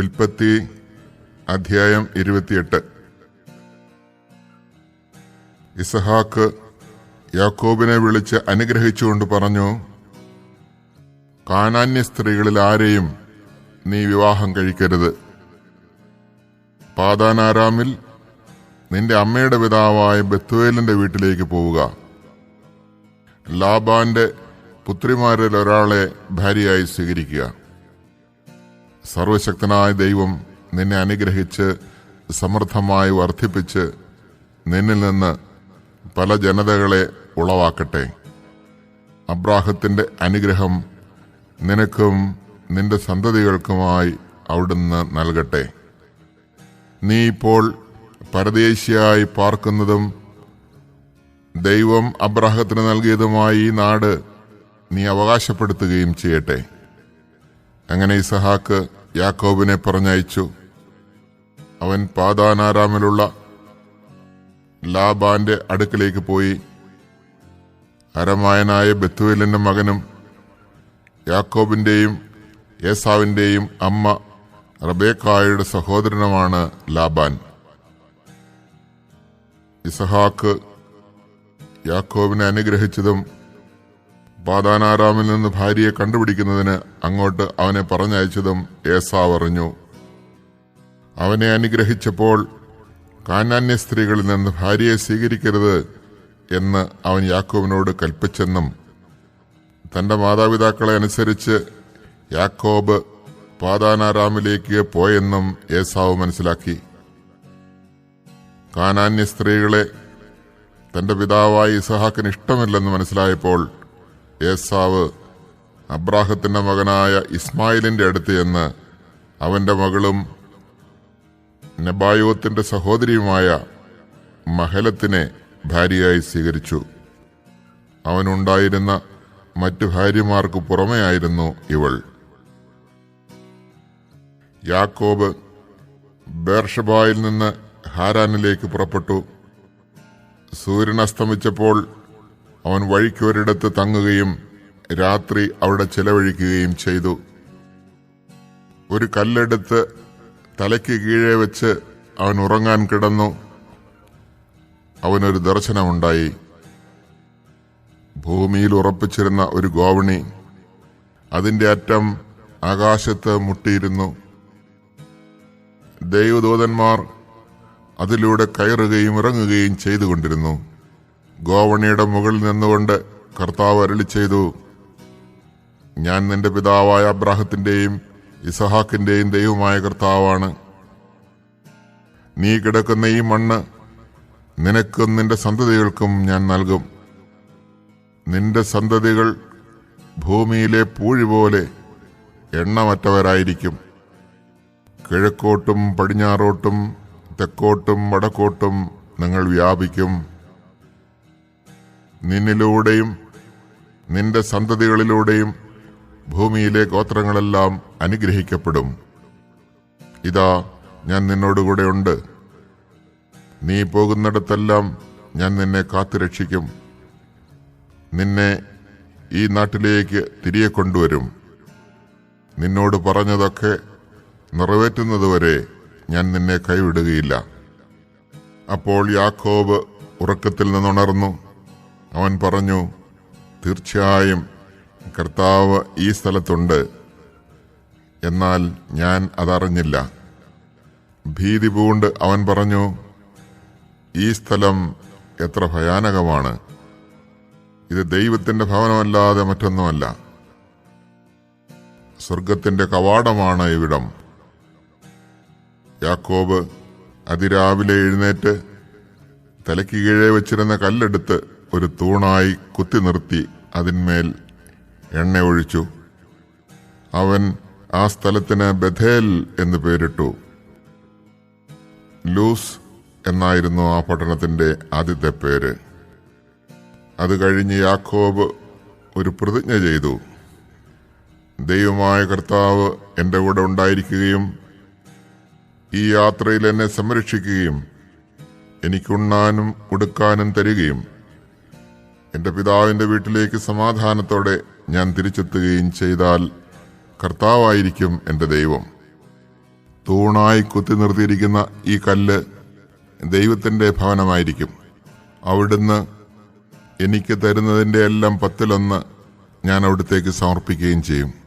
ഉൽപ്പത്തി അധ്യായം ഇരുപത്തിയെട്ട്. ഇസഹാക്ക് യാക്കോബിനെ വിളിച്ച് അനുഗ്രഹിച്ചുകൊണ്ട് പറഞ്ഞു കാനാന്യ സ്ത്രീകളിൽ ആരെയും നീ വിവാഹം കഴിക്കരുത്. പാതാനാരാമിൽ നിന്റെ അമ്മയുടെ പിതാവായ ബത്തുവേലിന്റെ വീട്ടിലേക്ക് പോവുക. ലാബാന്റെ പുത്രിമാരിൽ ഒരാളെ ഭാര്യയായി സ്വീകരിക്കുക. സർവശക്തനായ ദൈവം നിന്നെ അനുഗ്രഹിച്ച് സമൃദ്ധമായി വർദ്ധിപ്പിച്ച് നിന്നിൽ നിന്ന് പല ജനതകളെ ഉളവാക്കട്ടെ. അബ്രാഹത്തിന്റെ അനുഗ്രഹം നിനക്കും നിന്റെ സന്തതികൾക്കുമായി അവിടുന്ന് നൽകട്ടെ. നീ ഇപ്പോൾ പരദേശിയായി പാർക്കുന്നതും ദൈവം അബ്രാഹത്തിന് നൽകിയതുമായി ഈ നാട് നീ അവകാശപ്പെടുത്തുകയും ചെയ്യട്ടെ. അങ്ങനെ ഇസഹാക്ക് യാക്കോബിനെ പറഞ്ഞയച്ചു. അവൻ പാതാനാരാമിലുള്ള ലാബാന്റെ അടുക്കലേക്ക് പോയി. അരമായനായ ബത്തുവേലിന്റെ മകനും യാക്കോബിന്റെയും ഏസാവിന്റെയും അമ്മ റബേക്കായുടെ സഹോദരനുമാണ് ലാബാൻ. ഇസഹാക്ക് യാക്കോബിനെ അനുഗ്രഹിച്ചതും പാതാനാരാമിൽ നിന്ന് ഭാര്യയെ കണ്ടുപിടിക്കുന്നതിന് അങ്ങോട്ട് അവനെ പറഞ്ഞയച്ചതും ഏസാവ് അറിഞ്ഞു അവനെ അനുഗ്രഹിച്ചപ്പോൾ കാനാന്യ സ്ത്രീകളിൽ നിന്ന് ഭാര്യയെ സ്വീകരിക്കരുത് എന്ന് അവൻ യാക്കോബിനോട് കൽപ്പിച്ചെന്നും തന്റെ മാതാപിതാക്കളെ അനുസരിച്ച് യാക്കോബ് പാതാനാരാമിലേക്ക് പോയെന്നും ഏസാവ് മനസ്സിലാക്കി. കാനാന്യ സ്ത്രീകളെ തന്റെ പിതാവായി ഇസഹാക്കിന് ഇഷ്ടമില്ലെന്ന് മനസ്സിലായപ്പോൾ ഏസാവ് അബ്രാഹത്തിന്റെ മകനായ ഇസ്മായിലിന്റെ അടുത്ത് ചെന്ന് അവന്റെ മകളും നെബായോത്തിന്റെ സഹോദരിയുമായ മഹലത്തിനെ ഭാര്യയായി സ്വീകരിച്ചു. അവനുണ്ടായിരുന്ന മറ്റു ഭാര്യമാർക്ക് പുറമെയായിരുന്നു ഇവൾ. യാക്കോബ് ബേർഷബായിൽ നിന്ന് ഹാരാനിലേക്ക് പുറപ്പെട്ടു. സൂര്യൻ അസ്തമിച്ചപ്പോൾ അവൻ വഴിക്കൊരിടത്ത് തങ്ങുകയും രാത്രി അവിടെ ചെലവഴിക്കുകയും ചെയ്തു. ഒരു കല്ലെടുത്ത് തലയ്ക്ക് കീഴേ വെച്ച് അവൻ ഉറങ്ങാൻ കിടന്നു. അവനൊരു ദർശനമുണ്ടായി. ഭൂമിയിൽ ഉറപ്പിച്ചിരുന്ന ഒരു ഗോവണി അതിന്റെ അറ്റം ആകാശത്ത് മുട്ടിയിരുന്നു. ദൈവദൂതന്മാർ അതിലൂടെ കയറുകയും ഇറങ്ങുകയും ചെയ്തുകൊണ്ടിരുന്നു. ഗോവണിയുടെ മുകളിൽ നിന്നുകൊണ്ട് കർത്താവ് അരളി ചെയ്തു ഞാൻ നിന്റെ പിതാവായ അബ്രാഹത്തിന്റെയും ഇസഹാക്കിന്റെയും ദൈവമായ കർത്താവാണ്. നീ കിടക്കുന്ന ഈ മണ്ണ് നിനക്കും നിന്റെ സന്തതികൾക്കും ഞാൻ നൽകും. നിന്റെ സന്തതികൾ ഭൂമിയിലെ പൂഴി പോലെ എണ്ണമറ്റവരായിരിക്കും. കിഴക്കോട്ടും പടിഞ്ഞാറോട്ടും തെക്കോട്ടും വടക്കോട്ടും നിങ്ങൾ വ്യാപിക്കും. നിന്നിലൂടെയും നിന്റെ സന്തതികളിലൂടെയും ഭൂമിയിലെ ഗോത്രങ്ങളെല്ലാം അനുഗ്രഹിക്കപ്പെടും. ഇതാ ഞാൻ നിന്നോടുകൂടെ ഉണ്ട്. നീ പോകുന്നിടത്തെല്ലാം ഞാൻ നിന്നെ കാത്തുരക്ഷിക്കും നിന്നെ ഈ നാട്ടിലേക്ക് തിരികെ കൊണ്ടുവരും. നിന്നോട് പറഞ്ഞതൊക്കെ നിറവേറ്റുന്നതുവരെ ഞാൻ നിന്നെ കൈവിടുകയില്ല. അപ്പോൾ യാക്കോബ് ഉറക്കത്തിൽ നിന്നുണർന്നു. അവൻ പറഞ്ഞു തീർച്ചയായും കർത്താവ് ഈ സ്ഥലത്തുണ്ട്. എന്നാൽ ഞാൻ അതറിഞ്ഞില്ല. ഭീതി പൂണ്ട് അവൻ പറഞ്ഞു ഈ സ്ഥലം എത്ര ഭയാനകമാണ്. ഇത് ദൈവത്തിന്റെ ഭവനമല്ലാതെ മറ്റൊന്നുമല്ല. സ്വർഗത്തിന്റെ കവാടമാണ് ഇവിടം. യാക്കോബ് അതിരാവിലെ എഴുന്നേറ്റ് തലയ്ക്ക് കീഴേ വെച്ചിരുന്ന കല്ലെടുത്ത് ഒരു തൂണായി കുത്തി നിർത്തി അതിന്മേൽ എണ്ണ ഒഴിച്ചു. അവൻ ആ സ്ഥലത്തിന് ബഥേൽ എന്ന് പേരിട്ടു. ലൂസ് എന്നായിരുന്നു ആ പട്ടണത്തിന്റെ ആദ്യത്തെ പേര്. അത് കഴിഞ്ഞ് യാക്കോബ് ഒരു പ്രതിജ്ഞ ചെയ്തു. ദൈവമായ കർത്താവ് എന്റെ കൂടെ ഉണ്ടായിരിക്കുകയും ഈ യാത്രയിൽ എന്നെ സംരക്ഷിക്കുകയും എനിക്കുണ്ണാനും ഉടുക്കാനും തരികയും എന്റെ പിതാവിന്റെ വീട്ടിലേക്ക് സമാധാനത്തോടെ ഞാൻ തിരിച്ചെത്തുകയും ചെയ്താൽ കർത്താവായിരിക്കും എന്റെ ദൈവം. തൂണായി കുത്തി നിർത്തിയിരിക്കുന്ന ഈ കല്ല് ദൈവത്തിന്റെ ഭവനമായിരിക്കും. അവിടുന്ന് എനിക്ക് തരുന്നതിന്റെ എല്ലാം പത്തിലൊന്ന് ഞാൻ അവിടത്തേക്ക് സമർപ്പിക്കുകയും ചെയ്യും.